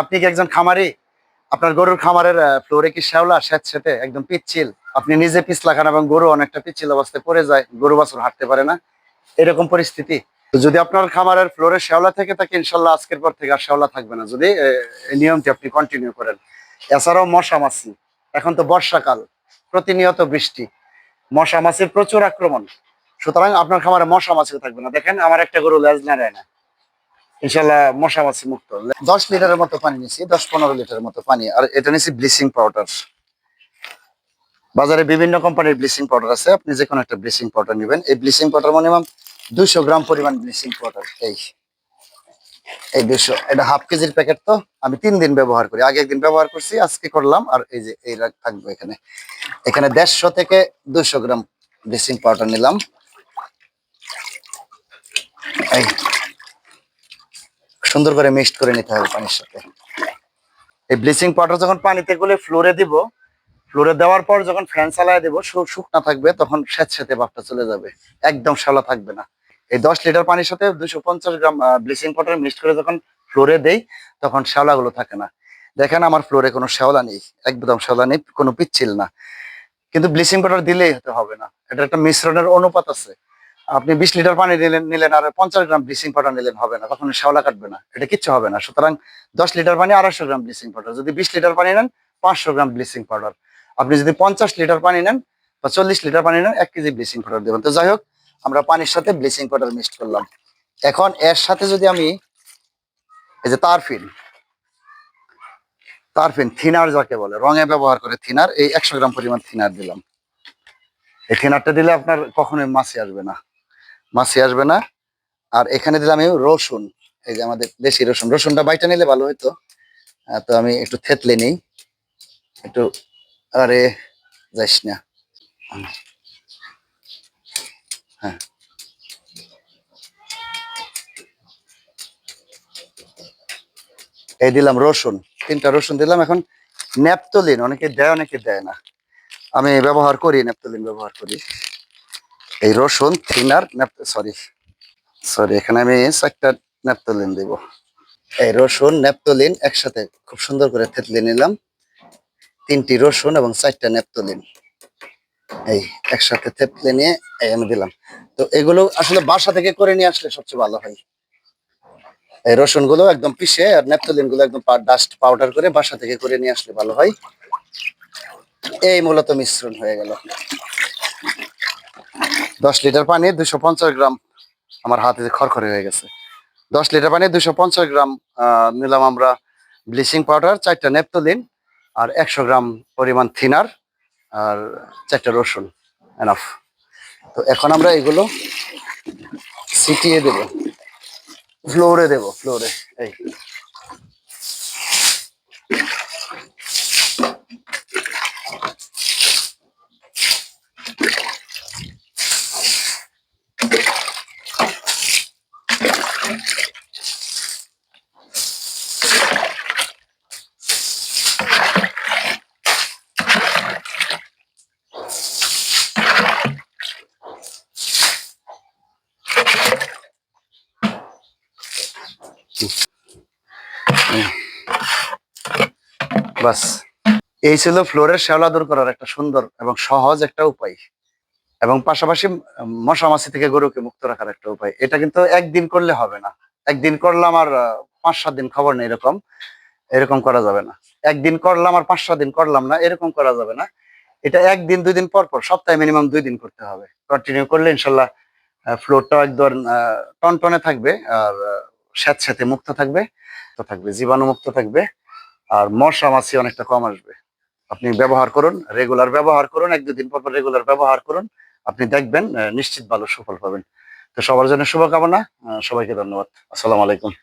আপনি কি একজন খামারি? আপনার গরুর খামারের ফ্লোরে কি শ্যাওলা স্যাঁতস্যাঁতে একদম পিচ্ছিল। আপনি নিজে পিছলা খান এবং গরু অনেকটা পিচ্ছিল অবস্থায় পড়ে যায়, গরু বাছুর হাঁটতে পারে না। এরকম পরিস্থিতি। যদি আপনার খামারের ফ্লোরে শ্যাওলা থেকে থাকে, ইনশাল্লাহ আজকের পর থেকে আর শ্যাওলা থাকবে না। যদি এই নিয়মটি আপনি কন্টিনিউ করেন। এছাড়াও মশা মাছি। এখন তো বর্ষাকাল, প্রতিনিয়ত বৃষ্টি। মশা মাছির প্রচুর আক্রমণ। সুতরাং আপনার খামারে মশা মাছিও থাকবে না। দেখেন, আমার একটা গরু লেজ না ইনশাল্লাহ মশা মাছি মুক্ত। দশ লিটারের মতো পানি নিছি, দশ পনেরো লিটারের মতো পানি। আর এটা নিছি ব্লিচিং পাউডার। বাজারে বিভিন্ন কোম্পানির ব্লিচিং পাউডার আছে, আপনি যে কোনো একটা ব্লিচিং পাউডার নেবেন। এই ব্লিচিং পাউডার মিনিমাম দুইশো গ্রাম পরিমাণ ব্লিচিং পাউডার। এই এই দুশো এটা হাফ কেজির প্যাকেট তো, আমি তিন দিন ব্যবহার করি। আগে একদিন ব্যবহার করছি, আজকে করলাম, আর এই যে এই থাকবে এখানে। এখানে দেড়শো থেকে দুশো গ্রাম ব্লিচিং পাউডার নিলাম। এই সুন্দর করে মিক্সড করে নিতে হবে পানির সাথে। এই ব্লিচিং পাউডার যখন পানিতে গুলে ফ্লোরে দিব ফ্লোরে দেওয়ার পর যখন ফ্যান চালায় দেবো শুকনা থাকবে, তখন স্যাঁতস্যাঁতে ভাবটা চলে যাবে। একদম শ্যাওলা থাকবে না। এই দশ লিটার পানির সাথে দুশো পঞ্চাশ গ্রাম ব্লিচিং পাউডার মিক্সড করে যখন ফ্লোরে দেই, তখন শ্যাওলাগুলো থাকে না। দেখেন আমার ফ্লোরে কোনো শ্যাওলা নেই, একদম শ্যাওলা নেই, কোনো পিচ্ছিল না। কিন্তু ব্লিচিং পাউডার দিলেই হতে হবে না। এটা একটা মিশ্রণের অনুপাত আছে। আপনি বিশ লিটার পানি নিলেন নিলেন আর পঞ্চাশ গ্রাম ব্লিচিং পাউডার নিলেন হবে না তখন শ্যাওলা কাটবে না, এটা কিচ্ছু হবে না। সুতরাং দশ লিটার পানি আড়াইশো গ্রাম ব্লিচিং পাউডার যদি বিশ লিটার পানি নেন, পাঁচশো গ্রাম ব্লিচিং পাউডার আপনি যদি পঞ্চাশ লিটার পানি নেন বা চল্লিশ লিটার পানি নেন, এক কেজি ব্লিচিং পাউডার দেবেন। তো যাই হোক, আমরা পানির সাথে ব্লিচিং পাউডার মিক্সড করলাম। এখন এর সাথে যদি আমি এই যে তারফিন তারফিন থিনার যাকে বলে, রঙে ব্যবহার করে থিনার, এই একশো গ্রাম পরিমাণ থিনার দিলাম। এই থিনারটা দিলে আপনার কখনোই মাছি আসবে না। মাছি আসবে না। আর এখানে দিলাম আমি রসুন। এই যে আমাদের দেশি রসুন। রসুনটা বাইটা নিলে ভালো হইতো। তো আমি একটু থেতলে নেই। একটু আরে যাইস না। হ্যাঁ। এই দিলাম রসুন। তিনটা রসুন দিলাম। এখন ন্যাপতলিন অনেকে দেয় অনেকে দেয় না। আমি ব্যবহার করি ন্যাপতলিন ব্যবহার করি। এই রসুন, থিনার সরি সরি এখানে আমি চারটা ন্যাপতলিন দেব। এই রসুন ন্যাপতলিন একসাথে খুব সুন্দর করে থেতলে নিলাম। তিনটি রসুন এবং চারটা ন্যাপতলিন এই একসাথে থেতলে নিয়ে এই আমি দিলাম। তো এগুলো আসলে বাসা থেকে করে নিয়ে আসলে সবচেয়ে ভালো হয়। এই রসুনগুলো একদম পিষে আর ন্যাপথলিনগুলো একদম ডাস্ট পাউডার করে বাসা থেকে করে নিয়ে আসলে ভালো হয়। এই মূলত মিশ্রণ হয়ে গেল। দশ লিটার পানি দুশো পঞ্চাশ গ্রাম আমার হাতে খড়খড়ে হয়ে গেছে। দশ লিটার পানি দুশো পঞ্চাশ গ্রাম নিলাম আমরা ব্লিচিং পাউডার, চারটা নেপতলিন আর একশো গ্রাম পরিমাণ থিনার আর চারটা রসুন এনাফ তো এখন আমরা এগুলো ছিটিয়ে দেব। ফ্লোরে দেব, ফ্লোরে, এই। বাস, এই ছিল ফ্লোরের শ্যাওলা দূর করার একটা সুন্দর এবং সহজ একটা উপায় এবং পাশাপাশি মশা মাছি থেকে গরুকে মুক্ত রাখার একটা উপায়। এটা কিন্তু একদিন করলে হবে না। একদিন করলাম আর পাঁচ সাত দিন খবর নেই এরকম। এরকম করা যাবে না। একদিন করলাম আর পাঁচ সাত দিন করলাম না, এরকম করা যাবে না। এটা একদিন, দুই দিন পর পর, সপ্তাহে মিনিমাম দুই দিন করতে হবে। কন্টিনিউ করলে ইনশাল্লাহ ফ্লোরটাও একদম টনটনে থাকবে আর স্যাঁতস্যাঁতে মুক্ত থাকবে তো থাকবে, জীবাণু মুক্ত থাকবে আর মশা মাছি অনেকটা কম আসবে। আপনি ব্যবহার করুন রেগুলার ব্যবহার করুন, এক দুদিন পর রেগুলার ব্যবহার করুন, আপনি দেখবেন নিশ্চিত ভালো সুফল পাবেন। তো সবার জন্য শুভকামনা সবাইকে ধন্যবাদ। আসসালামু আলাইকুম।